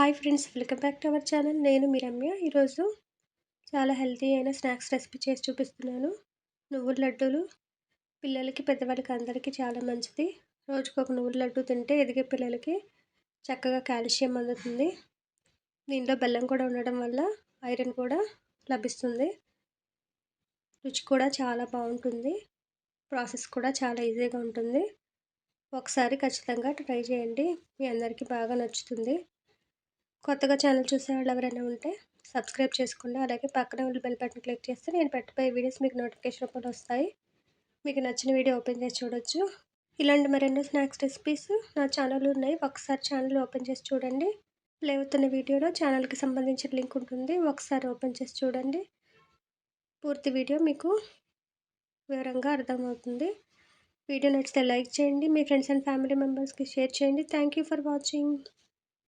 Hi friends welcome back to our channel నేను మీ రమ్య. ఈరోజు చాలా హెల్తీ అయిన స్నాక్స్ రెసిపీ చేసి చూపిస్తున్నాను. నువ్వుల లడ్డూలు పిల్లలకి పెద్దవాళ్ళకి అందరికీ చాలా మంచిది. రోజుకు ఒక నువ్వుల లడ్డు తింటే ఎదిగే పిల్లలకి చక్కగా కాల్షియం అందుతుంది. దీంట్లో బెల్లం కూడా ఉండడం వల్ల ఐరన్ కూడా లభిస్తుంది. రుచి కూడా చాలా బాగుంటుంది. ప్రాసెస్ కూడా చాలా ఈజీగా ఉంటుంది. ఒకసారి ఖచ్చితంగా ట్రై చేయండి. మీ అందరికీ బాగా నచ్చుతుంది. కొత్తగా ఛానల్ చూసే వాళ్ళు ఎవరైనా ఉంటే సబ్స్క్రైబ్ చేసుకోండి. అలాగే పక్కన ఉన్న బెల్ బటన్ క్లిక్ చేస్తే నేను పెట్టబోయే వీడియోస్ మీకు నోటిఫికేషన్ రూపంలో వస్తాయి. మీకు నచ్చిన వీడియో ఓపెన్ చేసి చూడొచ్చు. ఇలాంటి మరెన్నో స్నాక్స్ రెసిపీస్ నా ఛానల్ ఉన్నాయి. ఒకసారి ఛానల్ ఓపెన్ చేసి చూడండి. ప్లే అవుతున్న వీడియోలో ఛానల్కి సంబంధించిన లింక్ ఉంటుంది. ఒకసారి ఓపెన్ చేసి చూడండి. పూర్తి వీడియో మీకు వివరంగా అర్థమవుతుంది. వీడియో నచ్చితే లైక్ చేయండి. మీ ఫ్రెండ్స్ అండ్ ఫ్యామిలీ మెంబర్స్కి షేర్ చేయండి. Thank for watching.